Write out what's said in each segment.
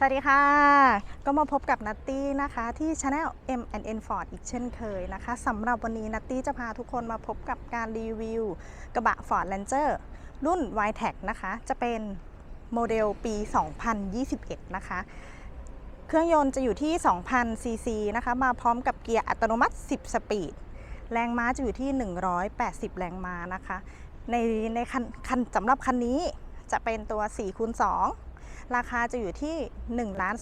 สวัสดีค่ะ ก็มาพบกับนัตตี้นะคะที่ Channel M&N Ford อีกเช่นเคยนะคะสำหรับวันนี้นัตตี้จะพาทุกคนมาพบกับการรีวิว กระบะ Ford Ranger รุ่น y t e c นะคะ จะเป็นโมเดลปี 2021 นะคะ เครื่องยนต์จะอยู่ที่ 2,000 ซีซีนะคะ มาพร้อมกับเกียร์อัตโนมัติ 10 สปีด แรงม้าจะอยู่ที่ 180 แรงม้านะคะ ในในคันคันสำหรับคันนี้จะเป็นตัว4คูณ2 ราคาจะอยู่ที่1ล้าน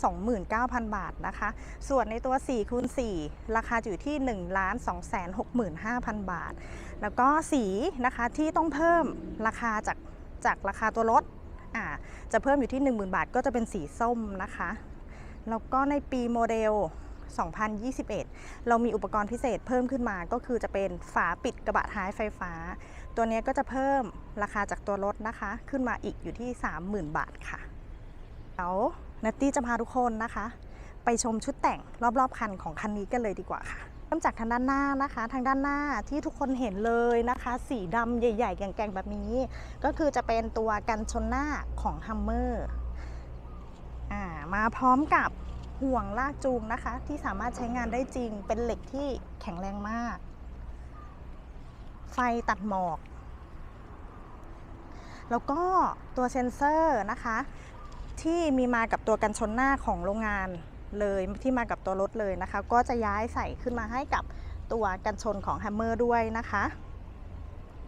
29,000 บาทนะคะ ส่วนในตัว4คูณ4ราคาจะอยู่ที่1ล้าน265,000 บาท แล้วก็สีนะคะที่ต้องเพิ่มราคาจากจากราคาตัวรถจะเพิ่มอยู่ที่ 10,000 บาทก็จะเป็นสีส้มนะคะ แล้วก็ในปีโมเดล 2021 เรามีอุปกรณ์พิเศษเพิ่มขึ้นมาก็คือจะเป็นฝาปิดกระบะท้ายไฟฟ้า ตัวนี้ก็จะเพิ่มราคาจากตัวรถนะคะ ขึ้นมาอีกอยู่ที่ 30,000 บาทค่ะ เดี๋ยวนัตตี้จะพาทุกคนนะคะ ไปชมชุดแต่งรอบๆคันของคันนี้กันเลยดีกว่าค่ะเริ่มจากทางด้านหน้านะคะ ทางด้านหน้าที่ทุกคนเห็นเลยนะคะ สีดำใหญ่ๆแก่งๆแบบนี้ ก็คือจะเป็นตัวกันชนหน้าของฮัมเมอร์มาพร้อมกับห่วงลากจูงนะคะ ที่สามารถใช้งานได้จริงเป็นเหล็กที่แข็งแรงมาก ไฟตัดหมอก แล้วก็ตัวเซ็นเซอร์นะคะ ที่มีมากับตัวกันชนหน้าของโรงงานเลยที่มากับตัวรถเลยนะคะ ก็จะย้ายใส่ขึ้นมาให้กับตัวกันชนของแฮมเมอร์ด้วยนะคะ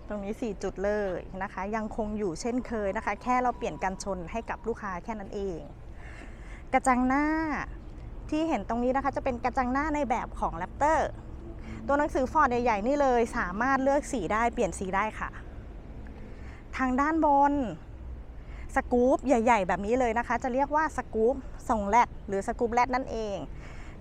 ตรงนี้ 4 จุดเลยนะคะ ยังคงอยู่เช่นเคยนะคะ แค่เราเปลี่ยนกันชนให้กับลูกค้าแค่นั้นเอง กระจังหน้าที่เห็นตรงนี้นะคะจะเป็นกระจังหน้าในแบบของแรปเตอร์ตัวหนังสือฟอร์ดใหญ่ๆนี่เลย สามารถเลือกสีได้เปลี่ยนสีได้ค่ะ ทางด้านบน สกู๊ปใหญ่ ๆ แบบนี้เลยนะคะ จะเรียกว่าสกู๊ปทรงแรดหรือสกู๊ปแรดนั่นเอง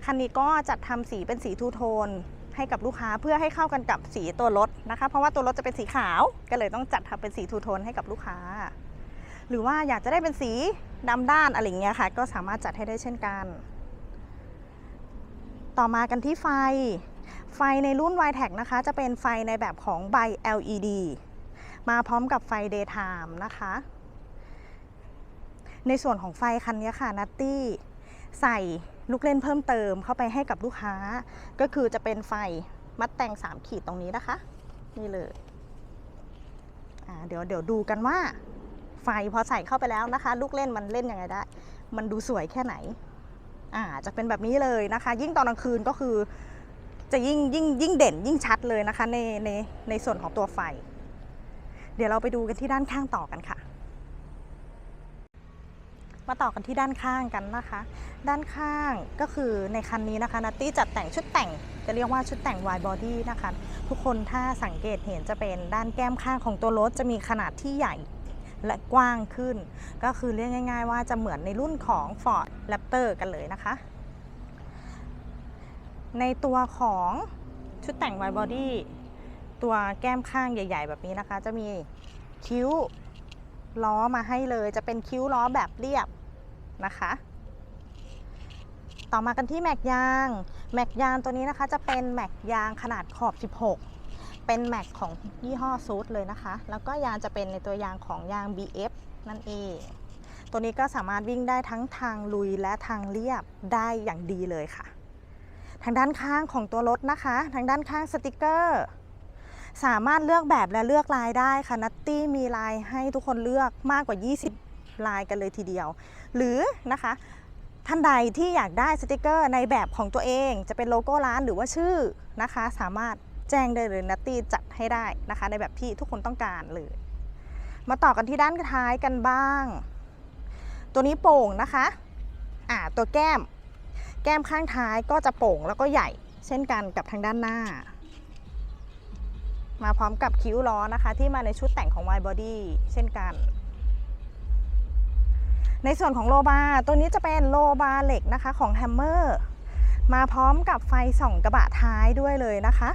คันนี้ก็จัดทำสีเป็นสีทูโทนให้กับลูกค้าเพื่อให้เข้ากันกับสีตัวรถนะคะ เพราะว่าตัวรถจะเป็นสีขาว ก็เลยต้องจัดทำเป็นสีทูโทนให้กับลูกค้า หรือว่าอยากจะได้เป็นสีดำด้านอะไรเงี้ยค่ะ ก็สามารถจัดให้ได้เช่นกัน ต่อมากันที่ไฟ ไฟในรุ่น y t e c นะคะ จะเป็นไฟในแบบของใบ LED มาพร้อมกับไฟ daytime นะคะ ในส่วนของไฟคันนี้ค่ะนัตตี้ใส่ลูกเล่นเพิ่มเติมเข้าไปให้กับลูกค้า ก็คือจะเป็นไฟมัดแต่ง 3 ขีดตรงนี้นะคะ นี่เลยเดี๋ยวเดี๋ยวดูกันว่า ไฟพอใส่เข้าไปแล้วนะคะ ลูกเล่นมันเล่นยังไงได้ มันดูสวยแค่ไหนอ่าจะเป็นแบบนี้เลยนะคะ ยิ่งตอนกลางคืนก็คือ จะยิ่งยิ่งยิ่งเด่นยิ่งชัดเลยนะคะในในในส่วนของตัวไฟ เดี๋ยวเราไปดูกันที่ด้านข้างต่อกันค่ะ มาต่อกันที่ด้านข้างกันนะคะ ด้านข้างก็คือในคันนี้นะคะนัตตี้จัดแต่งชุดแต่งจะเรียกว่าชุดแต่ง wide body นะคะ ทุกคนถ้าสังเกตเห็นจะเป็นด้านแก้มข้างของตัวรถจะมีขนาดที่ใหญ่และกว้างขึ้น ก็คือเรียกง่าย ๆ ว่าจะเหมือนในรุ่นของ Ford Raptor กันเลยนะคะ ในตัวของชุดแต่ง wide body ตัวแก้มข้างใหญ่ ๆ แบบนี้นะคะ จะมีคิ้วล้อมาให้เลย จะเป็นคิ้วล้อแบบเรียบ นะคะ ต่อมากันที่แม็กยาง แม็กยางตัวนี้นะคะจะเป็นแม็กยางขนาดขอบ 16 เป็นแม็กของยี่ห้อซูดเลยนะคะ แล้วก็ยางจะเป็นในตัวยางของยาง BF นั่นเอง ตัวนี้ก็สามารถวิ่งได้ทั้งทางลุยและทางเรียบได้อย่างดีเลยค่ะ ทางด้านข้างของตัวรถนะคะ ทางด้านข้างสติกเกอร์สามารถเลือกแบบและเลือกลายได้ค่ะนัตตี้มีลายให้ทุกคนเลือกมากกว่า 20 ลายกันเลยทีเดียว หรือนะคะท่านใดที่อยากได้สติกเกอร์ในแบบของตัวเอง จะเป็นโลโก้ร้านหรือว่าชื่อนะคะ สามารถแจ้งได้เลยนัตตี้จัดให้ได้นะคะ ในแบบที่ทุกคนต้องการเลย มาต่อกันที่ด้านท้ายกันบ้าง ตัวนี้โป่งนะคะอ่าตัวแก้ม แก้มข้างท้ายก็จะโป่งแล้วก็ใหญ่เช่นกันกับทางด้านหน้า มาพร้อมกับคิ้วล้อนะคะ ที่มาในชุดแต่งของ Wide Body เช่นกัน ในส่วนของโลบาร์ตัวนี้จะเป็นโลบาร์เหล็กนะคะของ Hammer มาพร้อมกับไฟส่องกระบะท้ายด้วยเลยนะคะ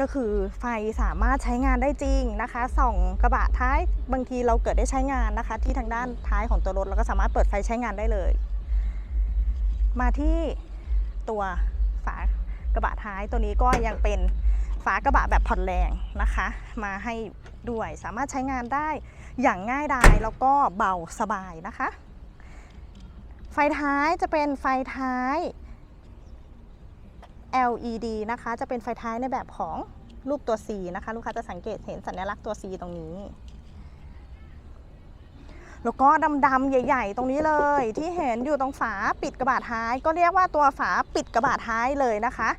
ก็คือไฟสามารถใช้งานได้จริงนะคะส่องกระบะท้ายบางทีเราเกิดได้ใช้งานนะคะ ที่ทางด้านท้ายของตัวรถเราก็สามารถเปิดไฟใช้งานได้เลย มาที่ตัวฝากระบะท้ายตัวนี้ก็ยังเป็นฝากระบะแบบผ่อนแรงนะคะ มาให้ด้วยสามารถใช้งานได้ อย่างง่ายดายแล้วก็เบาสบายนะคะ ไฟท้ายจะเป็นไฟท้าย LED นะคะ จะเป็นไฟท้ายในแบบของรูปตัว C นะคะ ลูกค้าจะสังเกตเห็นสัญลักษณ์ตัว C ตรงนี้ แล้วก็ดำๆใหญ่ ๆ ตรงนี้เลย ที่เห็นอยู่ตรงฝาปิดกระบะท้าย ก็เรียกว่าตัวฝาปิดกระบะท้ายเลยนะคะ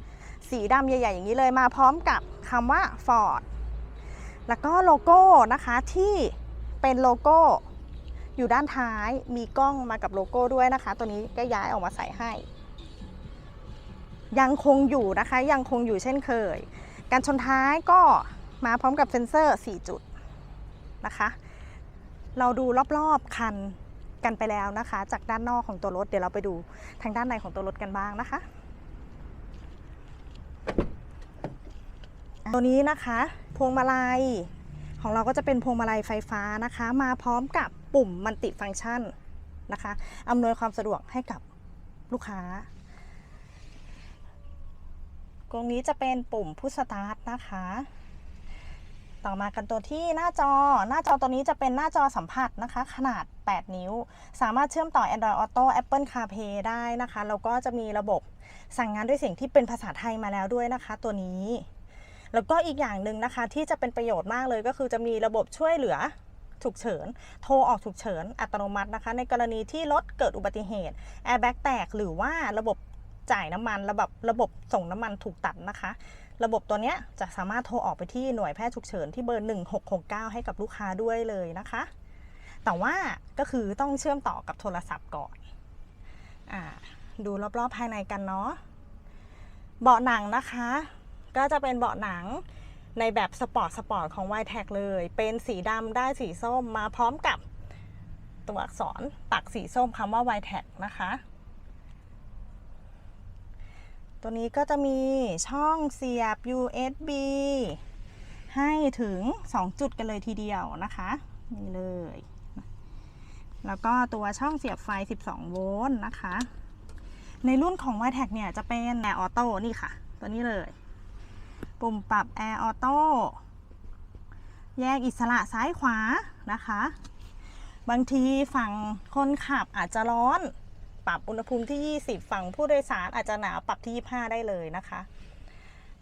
สีดำใหญ่ ๆ อย่างนี้เลยมาพร้อมกับคำว่า Ford แล้วก็โลโก้นะคะที่ เป็นโลโก้อยู่ด้านท้ายมีกล้องมากับโลโก้ด้วยนะคะ ตัวนี้ก็ย้ายออกมาใส่ให้ ยังคงอยู่นะคะ ยังคงอยู่เช่นเคย การชนท้ายก็มาพร้อมกับเซ็นเซอร์ 4 จุดนะคะ เราดูรอบๆคันกันไปแล้วนะคะ จากด้านนอกของตัวรถเดี๋ยวเราไปดูทางด้านในของตัวรถกันบ้างนะคะ ตัวนี้นะคะ พวงมาลัย ของเราก็จะเป็นพวงมาลัยไฟฟ้านะคะ มาพร้อมกับปุ่มมัลติฟังก์ชันนะคะอำนวยความสะดวกให้กับลูกค้าตรงนี้จะเป็นปุ่มพุชสตาร์ทนะคะ ต่อมากันตัวที่หน้าจอ หน้าจอตัวนี้จะเป็นหน้าจอสัมผัสนะคะ ขนาด 8 นิ้ว สามารถเชื่อมต่อ Android Auto Apple CarPlay ได้นะคะ แล้วก็จะมีระบบสั่งงานด้วยเสียงที่เป็นภาษาไทยมาแล้วด้วยนะคะ ตัวนี้ แล้วก็อีกอย่างหนึ่งนะคะที่จะเป็นประโยชน์มากเลยก็คือจะมีระบบช่วยเหลือฉุกเฉิน โทรออกฉุกเฉิน อัตโนมัตินะคะ ในกรณีที่รถเกิดอุบัติเหตุ แอร์แบ็กแตก หรือว่าระบบจ่ายน้ำมัน ระบบระบบส่งน้ำมันถูกตัดนะคะ ระบบตัวนี้จะสามารถโทรออกไปที่หน่วยแพทย์ฉุกเฉินที่เบอร์ 1669 ให้กับลูกค้าด้วยเลยนะคะ แต่ว่าก็คือต้องเชื่อมต่อกับโทรศัพท์ก่อนอดูรอบๆภายในกันเนาะ เบาะหนังนะคะ ก็จะเป็นเบาะหนังในแบบสปอร์ตสปอร์ตของ y t e c เลย เป็นสีดำได้สีส้มมาพร้อมกับตัวอักษรปักสีส้มคำว่า y t e c นะคะ ตัวนี้ก็จะมีช่องเสียบ USB ให้ถึง 2 จุดกันเลยทีเดียวนะคะ นี่เลย แล้วก็ตัวช่องเสียบไฟ 12 โวลต์นะคะ ในรุ่นของ y t e c เนี่ยจะเป็น Air Auto นี่ค่ะ ตัวนี้เลย ปุ่มปรับ Air Auto แยกอิสระซ้ายขวานะคะ บางทีฝั่งคนขับอาจจะร้อน ปรับอุณหภูมิที่ 20 ฝั่งผู้โดยสารอาจจะหนาวปรับที่ 25 ได้เลยนะคะ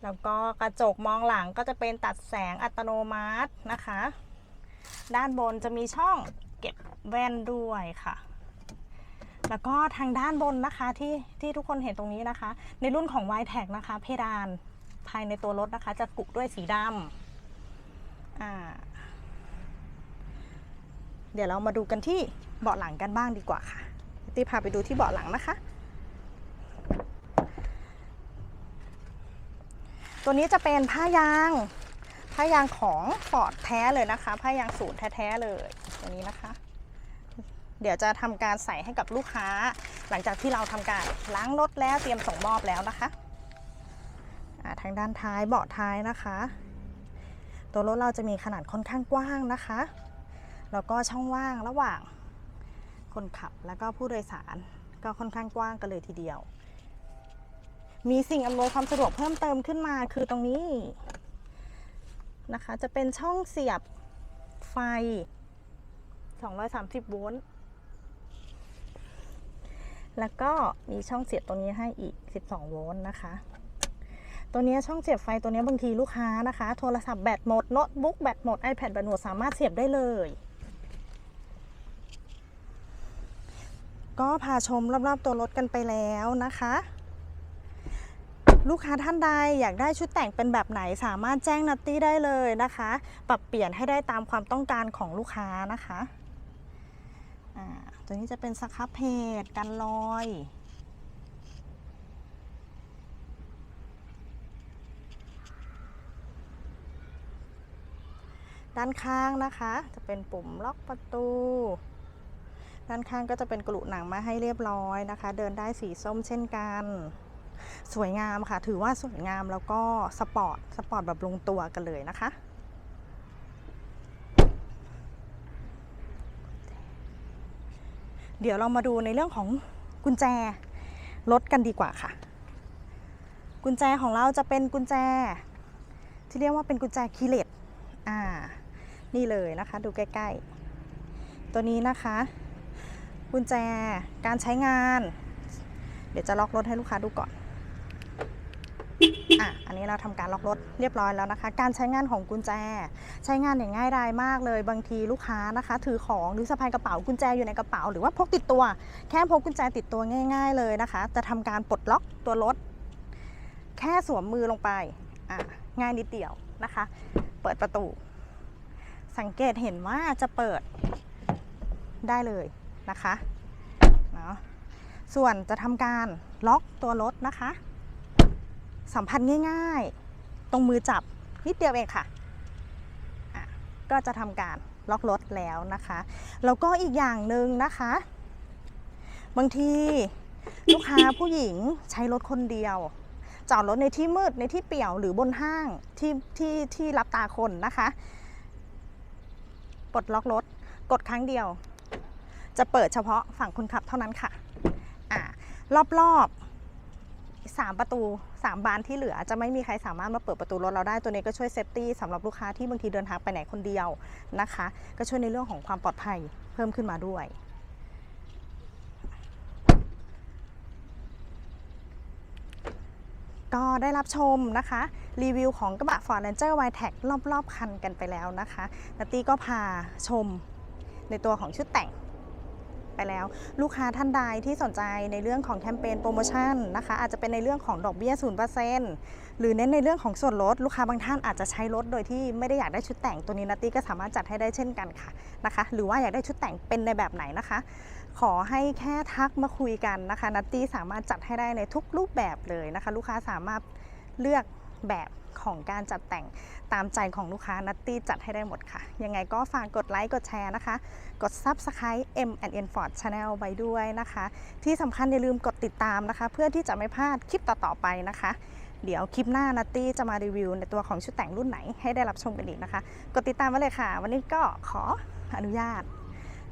แล้วก็กระจกมองหลังก็จะเป็นตัดแสงอัตโนมัตินะคะ ด้านบนจะมีช่องเก็บแว่นด้วยค่ะ แล้วก็ทางด้านบนนะคะที่ที่ทุกคนเห็นตรงนี้นะคะ ในรุ่นของ y t e c นะคะ เพดาน ภายในตัวรถนะคะ จะกุด้วยสีดำอ่าเดี๋ยวเรามาดูกันที่เบาะหลังกันบ้างดีกว่าค่ะตีพาไปดูที่เบาะหลังนะคะ ตัวนี้จะเป็นผ้ายาง ผ้ายางของฟอร์ดแท้เลยนะคะ ผ้ายางสูตรแท้ๆเลยตัวนี้นะคะ เดี๋ยวจะทำการใส่ให้กับลูกค้า หลังจากที่เราทำการล้างรถแล้วเตรียมส่งมอบแล้วนะคะ ทางด้านท้ายเบาะท้ายนะคะ ตัวรถเราจะมีขนาดค่อนข้างกว้างนะคะ แล้วก็ช่องว่างระหว่าง คนขับแล้วก็ผู้โดยสารก็ค่อนข้างกว้างกันเลยทีเดียว มีสิ่งอำนวยความสะดวกเพิ่มเติมขึ้นมาคือตรงนี้นะคะ จะเป็นช่องเสียบไฟ 230 โวลต์ แล้วก็มีช่องเสียบตัวนี้ให้อีก 12 โวลต์นะคะ ตัวนี้ช่องเสียบไฟตัวนี้บางทีลูกค้านะคะ โทรศัพท์แบตหมดโน้ตบุ๊กแบตหมด iPad แบตหมดสามารถเสียบได้เลย ก็พาชมรอบๆตัวรถกันไปแล้วนะคะ ลูกค้าท่านใดอยากได้ชุดแต่งเป็นแบบไหนสามารถแจ้งนัตตี้ได้เลยนะคะ ปรับเปลี่ยนให้ได้ตามความต้องการของลูกค้านะคะอ่าตัวนี้จะเป็นสครับเพจกันรอย ด้านข้างนะคะ จะเป็นปุ่มล็อกประตู ด้านข้างก็จะเป็นกระลุหนังมาให้เรียบร้อยนะคะ เดินได้สีส้มเช่นกัน สวยงามค่ะ ถือว่าสวยงามแล้วก็สปอร์ต สปอร์ตแบบลงตัวกันเลยนะคะเดี๋ยวเรามาดูในเรื่องของกุญแจรถกันดีกว่าค่ะ กุญแจของเราจะเป็นกุญแจ ที่เรียกว่าเป็นกุญแจคีย์เลสอ่า นี่เลยนะคะ ดูใกล้ ๆ ตัวนี้นะคะ กุญแจการใช้งาน เดี๋ยวจะล็อกรถให้ลูกค้าดูก่อนอะอันนี้เราทำการล็อกรถเรียบร้อยแล้วนะคะ การใช้งานของกุญแจ ใช้งานอย่างง่ายดายมากเลย บางทีลูกค้านะคะ ถือของหรือสะพายกระเป๋ากุญแจอยู่ในกระเป๋า หรือว่าพกติดตัว แค่พกกุญแจติดตัวง่าย ๆ เลยนะคะ จะทำการปลดล็อกตัวรถ แค่สวมมือลงไปอะง่ายนิดเดียวนะคะ เปิดประตู สังเกตเห็นว่าจะเปิดได้เลยนะคะเนาะส่วนจะทำการล็อกตัวรถนะคะ สัมผัสง่ายๆ ตรงมือจับนิดเดียวเองค่ะะก็จะทำการล็อกรถแล้วนะคะแล้วก็อีกอย่างหนึ่งนะคะ บางทีลูกค้าผู้หญิงใช้รถคนเดียว จอดรถในที่มืดในที่เปี่ยวหรือบนห้างที่ที่ที่รับตาคนนะคะ ปลดล็อกรถ กดครั้งเดียว จะเปิดเฉพาะฝั่งคนขับเท่านั้นค่ะอ่ารอบๆสามประตูสามบานที่เหลือ จะไม่มีใครสามารถมาเปิดประตูรถเราได้ตัวนี้ก็ช่วยเซฟตี้สำหรับลูกค้าที่บางทีเดินทางไปไหนคนเดียวนะคะ ก็ช่วยในเรื่องของความปลอดภัยเพิ่มขึ้นมาด้วย ก็ได้รับชมนะคะ รีวิวของกระบะ Ford Ranger w i t e c รอบๆ คันกันไปแล้วนะคะนัตตี้ก็พาชมในตัวของชุดแต่งไปแล้ว ลูกค้าท่านใดที่สนใจในเรื่องของแคมเปญโปรโมชั่นนะคะ อาจจะเป็นในเรื่องของดอกเบี้ย0%หรือเน้นในเรื่องของส่วนลด ลูกค้าบางท่านอาจจะใช้รถโดยที่ไม่ได้อยากได้ชุดแต่งตัวนี้นัตตี้ก็สามารถจัดให้ได้เช่นกันค่ะนะคะ หรือว่าอยากได้ชุดแต่งเป็นในแบบไหนนะคะ ขอให้แค่ทักมาคุยกันนะคะนัตตี้สามารถจัดให้ได้ในทุกรูปแบบเลยนะคะ ลูกค้าสามารถเลือกแบบของการจัดแต่งตามใจของลูกค้านัตตี้จัดให้ได้หมดค่ะ ยังไงก็ฝากกดไลค์กดแชร์นะคะ กด Subscribe M N Ford Channel ไว้ด้วยนะคะ ที่สำคัญอย่าลืมกดติดตามนะคะ เพื่อที่จะไม่พลาดคลิปต่อๆไปนะคะ เดี๋ยวคลิปหน้านัตตี้จะมารีวิวในตัวของชุดแต่งรุ่นไหนให้ได้รับชมกันอีกนะคะ กดติดตามไว้เลยค่ะ วันนี้ก็ขออนุญาต